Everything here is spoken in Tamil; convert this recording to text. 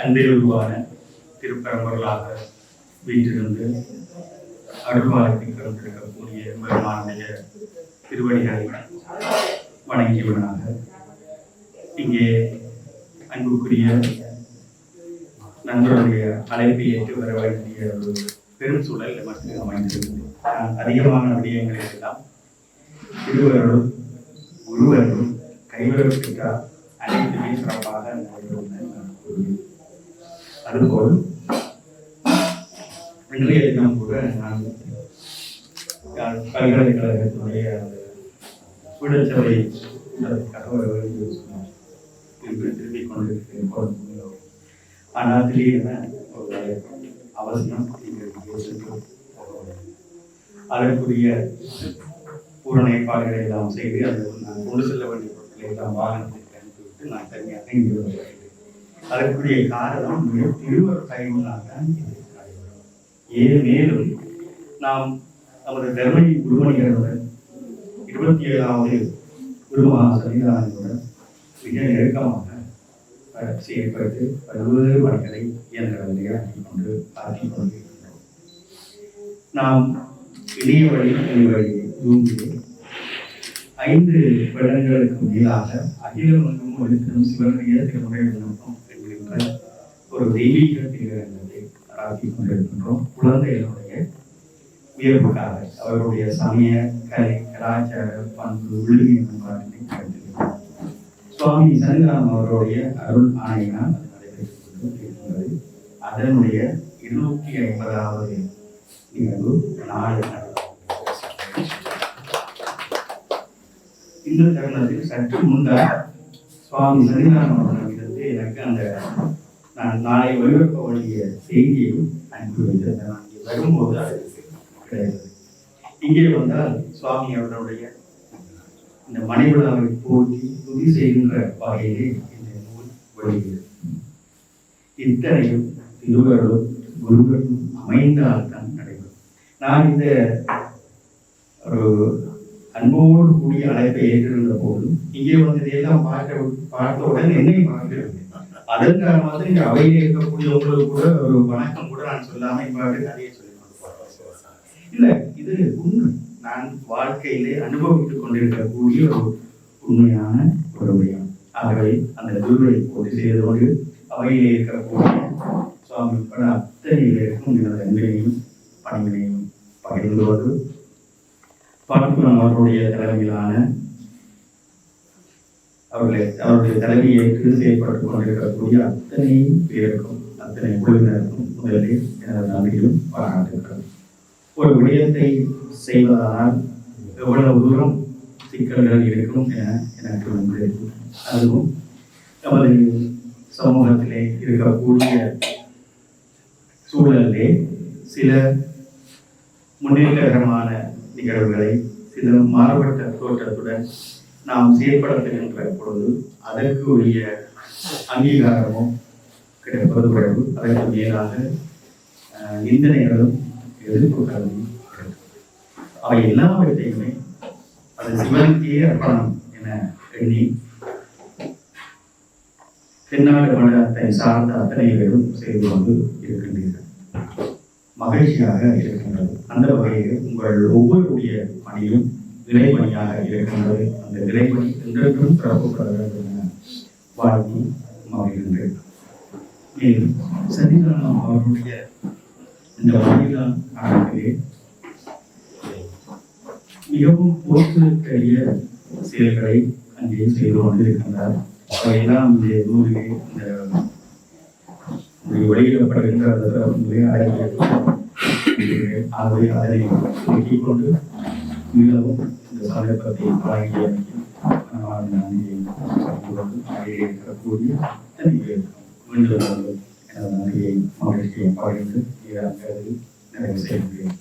அன்பில் உருவான திருப்பரம்பொருளாக வீற்றிருந்து அருள்வாழ்த்தி பிறந்திருக்கக்கூடிய பெருமானுடைய திருவடிகளை வணங்கியவனாக இங்கே அன்புக்குரிய நண்பருடைய அழைப்பை ஏற்று வர வேண்டிய ஒரு பெரும் சூழல் நமக்கு அமைந்திருந்தது அதிகமான விடயங்களை எல்லாம் இருவரும் ஒருவரும் கைவருப்பிட்டார் அனைத்துமே சிறப்பாக நடைபெறும் அதுபோல் இன்றைய தினம் கூட நான் பல்கலைக்கழகத்தினுடைய அந்த சூழச்சபை திரும்பிக் கொண்டிருக்கிறேன் ஆனால் திடீரென ஒரு அவசியம் நீங்கள் அதற்குரிய பூரண ஏற்பாடுகளை எல்லாம் செய்து அதை நான் கொண்டு செல்ல வேண்டிய பொருட்களை எல்லாம் வாகனத்திற்கு அனுப்பிவிட்டு நான் தனியாக இங்கே வருகிறேன். அதற்குரிய காரணம் திருவர் கைமுன்னால் ஏன் மேலும் நாம் நமது தர்மை குருமணிகளுடன் இருபத்தி ஏழாவது குருமகா சன்னிதானத்துடன் மிக நெருக்கமாக அஹ், செயல்பட்டு பல்வேறு பணிகளை இயந்திரங்களை ஆக்கிக் கொண்டு ஆக்கிக் கொண்டிருக்கின்றோம் நாம் இணைய வழி வழி தூங்கி ஐந்து வருடங்களுக்கு மேலாக அகிலம் எங்கும் ஒழித்திடும் சிவனுடைய திருமுறை விண்ணப்பம் என்கின்ற ஒரு தெய்வீக தீவிரங்களை ஆக்கிக் கொண்டிருக்கின்றோம். குழந்தைகளுடைய உயர்வுக்காக அவர்களுடைய சமய கலை கலாச்சார பண்பு விழுமை பண்பாட்டினை கருத்தில் சுவாமி சங்கராம் அவருடைய அருள் ஆணையினால் அது நடைபெற்றுக் அதனுடைய இருநூற்றி ஐம்பதாவது நிகழ்வு நாளை நடைபெறும். இந்த தருணத்தில் சற்று முன்னர் சுவாமி சன்னிதானம் அவர்களிடத்து அந்த நான் நாளை ஒளிபரப்ப வேண்டிய செய்தியையும் அனுப்பி வைத்திருந்தேன். நான் இங்கே வரும்போது அது கிடையாது. இங்கே வந்தால் சுவாமி அவர்களுடைய இந்த மனைவிழாவை போற்றி துதி செய்கின்ற வகையிலே இந்த நூல் வருகிறது இத்தனையும் திருவருளும் குருவரும் அமைந்தால்தான் நடைபெறும். நான் இந்த ஒரு அன்போடு கூடிய அழைப்பை ஏற்றிருந்த போதும் இங்கே வந்து இதையெல்லாம் பார்க்க உடனே என்னை பார்க்கிறது அதன் மாதிரி இங்க அவையில் இருக்கக்கூடிய உங்களுக்கு கூட ஒரு வணக்கம் கூட நான் சொல்லாம இப்படி நிறைய சொல்லி கொண்டு போறேன். இல்ல இது உண்மை நான் வாழ்க்கையிலே அனுபவித்துக் கொண்டிருக்கக்கூடிய ஒரு உண்மையான ஒரு விடயம் ஆகவே அந்த குருவை போட்டி செய்ததோடு அவையில் இருக்கக்கூடிய சுவாமி உட்பட அத்தனை பேருக்கும் எனது அன்பினையும் பணிவினையும் பகிர்ந்து வருவது பார்க்குறம் அவருடைய தலைமையிலான அவர்களை அவருடைய தலைமையை ஏற்று செயல்பட்டுக் கொண்டிருக்கக்கூடிய அத்தனை பேருக்கும் அத்தனை குழுவினருக்கும் முதலில் எனது நன்றியும் பாராட்டுகிறேன் ஒரு விடயத்தை செய்வதால் எவ்வளவு தூரம் சிக்கல்கள் இருக்கும் என எனக்கு வந்து அதுவும் நமது சமூகத்திலே இருக்கக்கூடிய சூழலிலே சில முன்னேற்றகரமான நிகழ்வுகளை சில மாறுபட்ட தோற்றத்துடன் நாம் செயல்படுத்துகின்ற பொழுது அதற்கு உரிய அங்கீகாரமும் கிடைப்பது குறைவு அதற்கு மேலாக அஹ், நிந்தனைகளும் எதிர்ப்புகளும் அவை எல்லாவற்றையுமே அது சிவனுக்கே அர்ப்பணம் என எண்ணி தென்னாடு மண்டலத்தை சார்ந்த அத்தனை பேரும் செய்து கொண்டு இருக்கின்றீர்கள். மகிழ்ச்சியாக இருக்கின்றது. அந்த வகையில் உங்கள் ஒவ்வொருடைய பணியும் நிலைமணியாக இருக்கின்றது. அந்த நிலைமணி என்றென்றும் சிறப்புப்பட வேண்டும் என வாழ்த்தி மகிழ்கின்றேன். மேலும் சன்னிதானம் அவருடைய இந்த வழிதான் காலத்திலே மிகவும் போக்குடைய செயல்களை அங்கே செய்து கொண்டிருக்கின்றார். அவையெல்லாம் இந்த நூலிலே இந்த வெளியிடப்படுகின்ற ஆகவே அதனை கொண்டு மிகவும் இந்த சந்தர்ப்பத்தை அங்கே இருக்கக்கூடிய மீண்டும் எனது நன்றியை மகிழ்ச்சியை பகிர்ந்து நிறைவு செய்கிறேன்